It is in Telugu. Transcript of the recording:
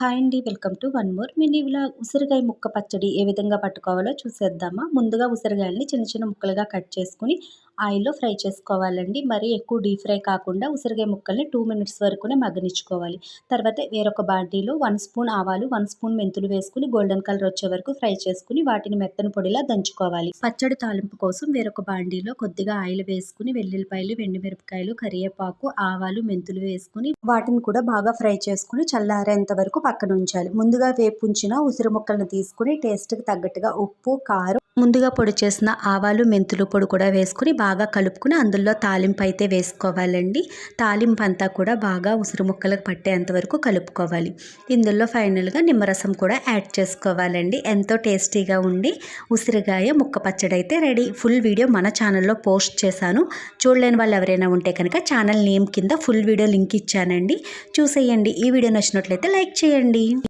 హాయ్ అండి. Welcome to one more mini vlog. ఉసిరికాయ ముక్క పచ్చడి ఏ విధంగా పట్టుకోవాలో చూసేద్దామా? ముందుగా ఉసిరికాయల్ని చిన్న చిన్న ముక్కలుగా కట్ చేసుకుని ఆయిల్లో ఫ్రై చేసుకోవాలండి. మరి ఎక్కువ డీప్ ఫ్రై కాకుండా ఉసిరికాయ ముక్కల్ని టూ మినిట్స్ వరకునే మగ్గనిచ్చుకోవాలి. తర్వాత వేరొక బాండీలో వన్ స్పూన్ ఆవాలు వన్ స్పూన్ మెంతులు వేసుకుని గోల్డెన్ కలర్ వచ్చే వరకు ఫ్రై చేసుకుని వాటిని మెత్తని పొడిలా దంచుకోవాలి. పచ్చడి తాలింపు కోసం వేరొక బాండీలో కొద్దిగా ఆయిల్ వేసుకుని వెల్లుల్లిపాయలు మిరపకాయలు కరివేపాకు ఆవాలు మెంతులు వేసుకుని వాటిని కూడా బాగా ఫ్రై చేసుకుని చల్లారేంత వరకు పక్కన ఉంచాలి. ముందుగా వేపుంచిన ఉసిరి ముక్కలను తీసుకుని టేస్ట్కి తగ్గట్టుగా ఉప్పు కారం ముందుగా పొడి చేసిన ఆవాలు మెంతులు పొడి కూడా వేసుకుని బాగా కలుపుకుని అందులో తాలింపు అయితే వేసుకోవాలండి. తాలింపు అంతా కూడా బాగా ఉసిరి ముక్కలకు పట్టేంత వరకు కలుపుకోవాలి. ఇందులో ఫైనల్గా నిమ్మరసం కూడా యాడ్ చేసుకోవాలండి. ఎంతో టేస్టీగా ఉండి ఉసిరిగాయ ముక్క పచ్చడి అయితే రెడీ. ఫుల్ వీడియో మన ఛానల్లో పోస్ట్ చేశాను. చూడలేని వాళ్ళు ఎవరైనా ఉంటే కనుక ఛానల్ నేమ్ కింద ఫుల్ వీడియో లింక్ ఇచ్చానండి. చూసేయండి. ఈ వీడియో నచ్చినట్లయితే లైక్ చేయండి.